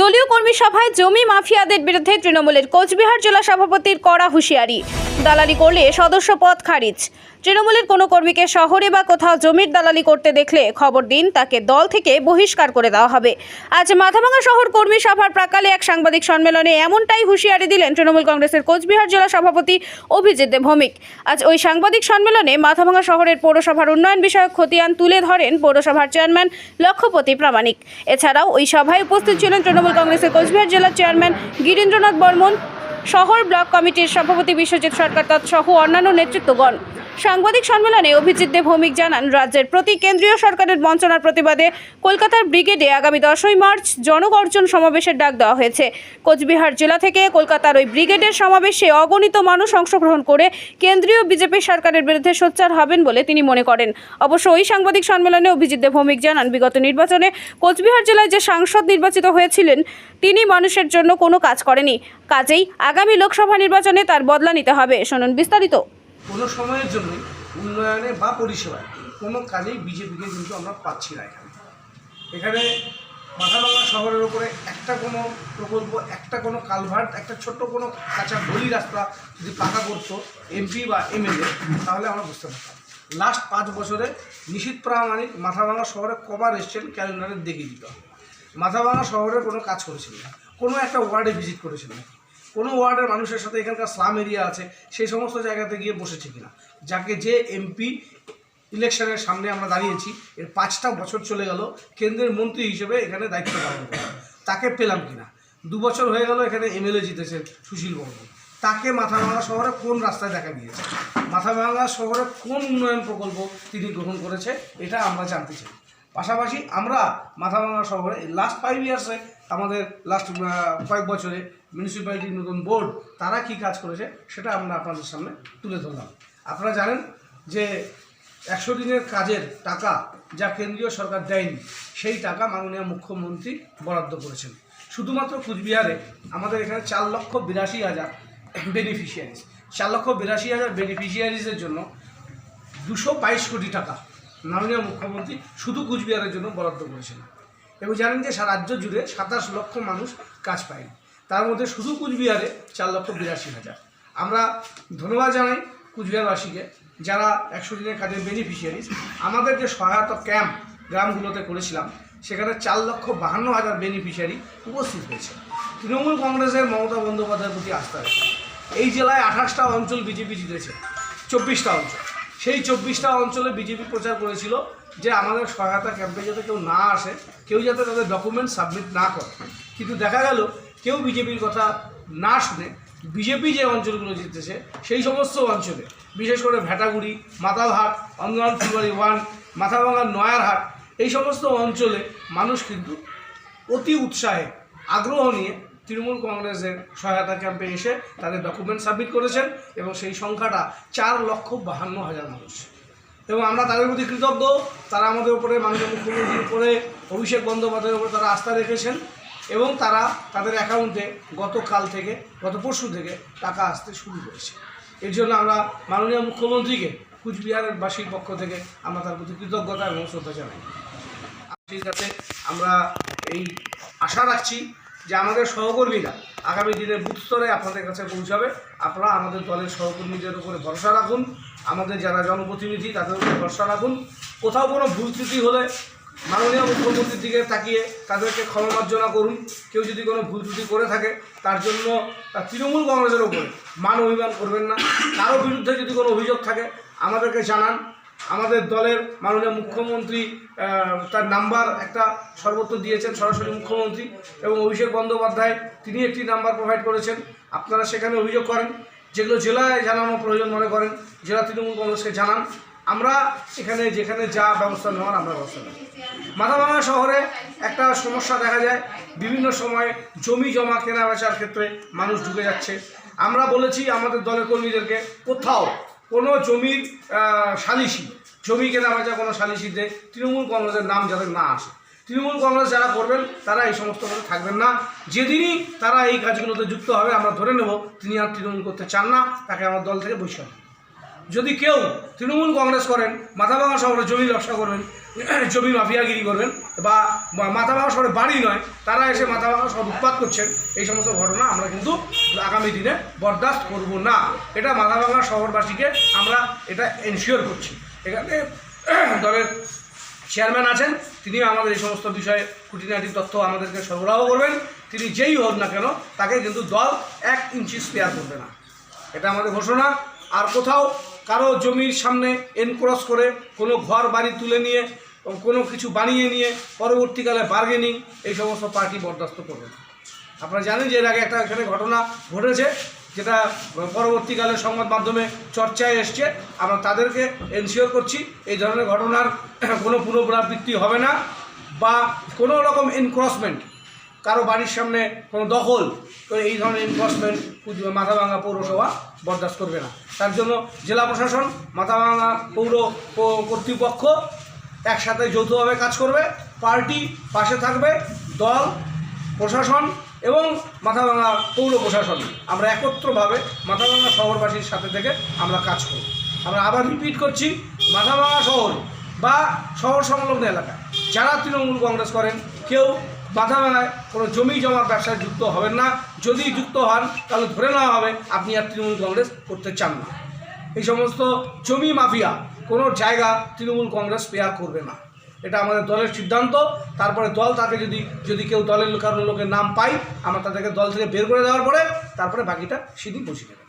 দলীয় কর্মী সভায় জমি মাফিয়াদের বিরুদ্ধে তৃণমূলের কোচবিহার জেলা সভাপতির কড়া হুঁশিয়ারি। দালালি করলে সদস্য পদ খারিজ। তৃণমূলের কোনো কর্মীকে শহরে বা কোথাও জমির দালালি করতে দেখলে খবর দিন, তাকে দল থেকে বহিষ্কার করে দেওয়া হবে। আজ মাথাভাঙা শহর কর্মী সভার প্রাকালে এক সাংবাদিক সম্মেলনে এমনটাই হুঁশিয়ারি দিলেন তৃণমূল কংগ্রেসের কোচবিহার জেলা সভাপতি অভিজিৎ ভৌমিক। আজ ওই সাংবাদিক সম্মেলনে মাথাভাঙা শহরের পৌরসভার উন্নয়ন বিষয়ক খতিয়ান তুলে ধরেন পৌরসভার চেয়ারম্যান লক্ষ্যপতি প্রামাণিক। এছাড়াও ওই সভায় উপস্থিত ছিলেন তৃণমূল কংগ্রেসের কোচবিহার জেলার চেয়ারম্যান গিরীন্দ্রনাথ বর্মন শহর ব্লক কমিটির সভাপতি বিশ্বজিৎ সরকার তৎসহ অন্যান্য নেতৃত্বগণ। সাংবাদিক সম্মেলনে অভিজিৎ দেব ভৌমিক জানান, রাজ্যের প্রতি কেন্দ্রীয় সরকারের বঞ্চনার প্রতিবাদে কলকাতার ব্রিগেডে আগামী দশই মার্চ জনগর্জন সমাবেশের ডাক দেওয়া হয়েছে। কোচবিহার জেলা থেকে কলকাতার ওই ব্রিগেডের সমাবেশে অগণিত মানুষ অংশগ্রহণ করে কেন্দ্রীয় বিজেপি সরকারের বিরুদ্ধে সোচ্চার হবেন বলে তিনি মনে করেন। অবশ্য ওই সাংবাদিক সম্মেলনে অভিজিৎ দেব ভৌমিক জানান, বিগত নির্বাচনে কোচবিহার জেলায় যে সাংসদ নির্বাচিত হয়েছিলেন, তিনি মানুষের জন্য কোনো কাজ করেনি। কাজেই আগামী লোকসভা নির্বাচনে তার বদলা নিতে হবে। শুনুন বিস্তারিত। কোনো সময়ের জন্যই উন্নয়নে বা পরিষেবায় কোনো কাজেই বিজেপিকে কিন্তু আমরা পাচ্ছি না এখানে। এখানে মাথাভাঙা শহরের ওপরে একটা কোনো প্রকল্প, একটা কোনো কালভার্ট, একটা ছোট্ট কোনো কাঁচা গলি রাস্তা যদি পাকা করতো এমপি বা এমএলএ, তাহলে আমরা বুঝতে পারতাম। লাস্ট পাঁচ বছরে নিশীত প্রামাণিক মাথাভাঙা শহরে কবার এসছেন ক্যালেন্ডারে দেখিয়ে দিত মাথাভাঙা শহরে কোনো কাজ করেছিল না। কোনো একটা ওয়ার্ডে ভিজিট করেছিল না। কোনো ওয়ার্ডের মানুষের সাথে এখানকার স্লাম এরিয়া আছে, সেই সমস্ত জায়গাতে গিয়ে বসেছে কিনা। যাকে যে এমপি ইলেকশনের সামনে আমরা দাঁড়িয়েছি, এর পাঁচটা বছর চলে গেল, কেন্দ্রের মন্ত্রী হিসেবে এখানে দায়িত্ব পালন তাকে পেলাম কিনা? দু বছর হয়ে গেল এখানে এমএলএ জিতেছেন সুশীল বর্মন তাকে মাথাভাঙা শহরে কোন রাস্তায় দেখা গিয়েছে? মাথাভাঙা শহরে কোন উন্নয়ন প্রকল্প তিনি গ্রহণ করেছে, এটা আমরা জানতে চাই। পাশাপাশি আমরা মাথাভাঙা শহরে লাস্ট ফাইভ ইয়ার্সে আমাদের লাস্ট কয়েক বছরে মিউনিসিপ্যালিটির নতুন বোর্ড তারা কি কাজ করেছে সেটা আমরা আপনাদের সামনে তুলে ধরলাম। আপনারা জানেন যে একশো দিনের কাজের টাকা যা কেন্দ্রীয় সরকার দেয়নি, সেই টাকা মাননীয় মুখ্যমন্ত্রী বরাদ্দ করেছেন। শুধুমাত্র কুচবিহারে আমাদের এখানে চার লক্ষ বিরাশি হাজার বেনিফিশিয়ারিজ চার লক্ষ বিরাশি হাজার বেনিফিশিয়ারিজের জন্য দুশো বাইশ কোটি টাকা মাননীয় মুখ্যমন্ত্রী শুধু কুচবিহারের জন্য বরাদ্দ করেছেন। এবং জানেন যে রাজ্য জুড়ে সাতাশ লক্ষ মানুষ কাজ পায়নি। তার মধ্যে শুধু কুচবিহারে চার লক্ষ বিরাশি হাজার। আমরা ধন্যবাদ জানাই কুচবিহারবাসীকে যারা একশো দিনের কাজের বেনিফিশিয়ারিজ আমাদের যে সহায়তা ক্যাম্প গ্রামগুলোতে করেছিলাম, সেখানে চার লক্ষ বাহান্ন হাজার বেনিফিশিয়ারি উপস্থিত হয়েছে। তৃণমূল কংগ্রেসের মমতা বন্দ্যোপাধ্যায়ের প্রতি আস্থা রেখে। এই জেলায় আঠাশটা অঞ্চল বিজেপি জিতেছে, চব্বিশটা অঞ্চল। সেই চব্বিশটা অঞ্চলে বিজেপি প্রচার করেছিল যে আমাদের সহায়তা ক্যাম্পে যাতে কেউ না আসে, কেউ যাতে তাদের ডকুমেন্ট সাবমিট না করে। কিন্তু দেখা গেল কেউ বিজেপির কথা না শুনে, বিজেপি যে অঞ্চলগুলো জিতেছে, সেই সমস্ত অঞ্চলে, বিশেষ করে ভেটাগুড়ি মাথাভাট অঙ্গন ফুলবাড়ি ওয়ান মাথাভাঙা নয়ারহাট, এই সমস্ত অঞ্চলে মানুষ কিন্তু অতি উৎসাহে আগ্রহ নিয়ে তৃণমূল কংগ্রেসের সহায়তা ক্যাম্পে এসে তাদের ডকুমেন্ট সাবমিট করেছেন এবং সেই সংখ্যাটা চার লক্ষ বাহান্ন হাজার মানুষ। এবং আমরা তাদের প্রতি কৃতজ্ঞ, তারা আমাদের উপরে মাননীয় মুখ্যমন্ত্রীর উপরে, অভিষেক বন্দ্যোপাধ্যায়ের উপরে তারা আস্থা রেখেছেন। এবং তারা তাদের অ্যাকাউন্টে গতকাল থেকে, গত পরশু থেকে টাকা আসতে শুরু করেছে। এর জন্য আমরা মাননীয় মুখ্যমন্ত্রীকে কুচবিহারের বাসীর পক্ষ থেকে আমরা তার প্রতি কৃতজ্ঞতা এবং শ্রদ্ধা জানাই। সাথে আমরা এই আশা রাখছি যে আমাদের সহকর্মীরা আগামী দিনে বুথ স্তরে আপনাদের কাছে পৌঁছাবে। আপনারা আমাদের দলের সহকর্মীদের উপরে ভরসা রাখুন। আমাদের যারা জনপ্রতিনিধি, তাদের উপরে ভরসা রাখুন। কোথাও কোনো ভুল ত্রুটি হলে মাননীয় মুখ্যমন্ত্রীর দিকে তাকিয়ে তাদেরকে ক্ষমা মার্জনা করুন। কেউ যদি কোনো ভুল ত্রুটি করে থাকে, তার জন্য তৃণমূল কংগ্রেসের ওপরে মান অভিমান করবেন না। কারও বিরুদ্ধে যদি কোনো অভিযোগ থাকে, আমাদেরকে জানান। আমাদের দলের মাননীয় মুখ্যমন্ত্রী তার নাম্বার একটা সর্বত্র দিয়েছেন সরাসরি মুখ্যমন্ত্রী এবং অভিষেক বন্দ্যোপাধ্যায়, তিনি একটি নাম্বার প্রোভাইড করেছেন। আপনারা সেখানে অভিযোগ করেন। যেগুলো জেলায় জানানো প্রয়োজন মনে করেন, জেলা তৃণমূল কংগ্রেসকে জানান। আমরা এখানে যেখানে যা ব্যবস্থা নেওয়ার, আমরা ব্যবস্থা নেব। মাথাভাঙা শহরে একটা সমস্যা দেখা যায়। বিভিন্ন সময়ে জমি জমা কেনা বেচার ক্ষেত্রে মানুষ ঢুকে যাচ্ছে। আমরা বলেছি আমাদের দলের কর্মীদেরকে, কোথাও কোনো জমির সালিসি জমি কেনা বেচা কোনো সালিসিতে তৃণমূল কংগ্রেসের নাম যাদের না আসে। তৃণমূল কংগ্রেস যারা করবেন, তারা এই সমস্ত কাজে থাকবেন না। যেদিনই তারা এই কাজগুলোতে যুক্ত হবে, আমরা ধরে নেব, তিনি আর তৃণমূল করতে চান না, তাকে আমার দল থেকে করব। যদি কেউ তৃণমূল কংগ্রেস করেন, মাথা মাথাভাঙা শহরে জমি ব্যবসা করবেন, জমি মাফিয়াগিরি করবেন, বা মাথাভাঙা শহরে বাড়ি নয়, তারা এসে মাথা মাথাভাঙা শহর উৎপাত করছেন, এই সমস্ত ঘটনা আমরা কিন্তু আগামী দিনে বরদাস্ত করব না। এটা মাথাভাঙা শহরবাসীকে আমরা এটা এনশিওর করছি। এখানে দলের চেয়ারম্যান আছেন তিনি আমাদের এই সমস্ত বিষয়ে খুঁটিনাটি তথ্য আমাদেরকে সরবরাহ করবেন। তিনি যেই হোক না কেন, তাকে কিন্তু দল এক ইঞ্চি স্পেয়ার করবে না। এটা আমাদের ঘোষণা। আর কোথাও কারও জমির সামনে এনক্রস করে কোনো ঘর বাড়ি তুলে নিয়ে, কোনো কিছু বানিয়ে নিয়ে পরবর্তীকালে বার্গেনিং এই সমস্ত পার্টি বরদাস্ত করবে। আপনারা জানেন যে এর আগে একটা এখানে ঘটনা ঘটেছে, যেটা পরবর্তীকালে সংবাদ মাধ্যমে চর্চায় এসছে। আমরা তাদেরকে এনশিওর করছি এই ধরনের ঘটনার কোনো পুনরাবৃত্তি হবে না বা কোনো রকম এনক্রসমেন্ট কারও বাড়ির সামনে কোনো দখল, তো এই ধরনের এনফোর্সমেন্ট মাথাভাঙা পৌরসভা বরদাস্ত করবে না। তার জন্য জেলা প্রশাসন মাথাভাঙা পৌর কর্তৃপক্ষ একসাথে যৌথভাবে কাজ করবে। পার্টি পাশে থাকবে, দল, প্রশাসন এবং মাথাভাঙা পৌর প্রশাসন। আমরা একত্রভাবে মাথাভাঙা শহরবাসীর সাথে থেকে আমরা কাজ করব। আমরা আবার রিপিট করছি মাথাভাঙা শহর বা শহর সংলগ্ন এলাকা। যারা তৃণমূল কংগ্রেস করেন, কেউ মাথাভাঙায় কোনো জমি জমার ব্যবসায় যুক্ত হবেন না। যদি যুক্ত হন, তাহলে ধরে নেওয়া হবে, আপনি আর তৃণমূল কংগ্রেস করতে চান না। এই সমস্ত জমি মাফিয়া, কোনো জায়গা তৃণমূল কংগ্রেস পেয়ার করবে না। এটা আমাদের দলের সিদ্ধান্ত। তারপরে দল তাকে যদি যদি কেউ দলের কারও লোকের নাম পাই আমরা তাদেরকে দল থেকে বের করে দেওয়ার পরে, তারপরে বাকিটা সেদিন বসে নেবে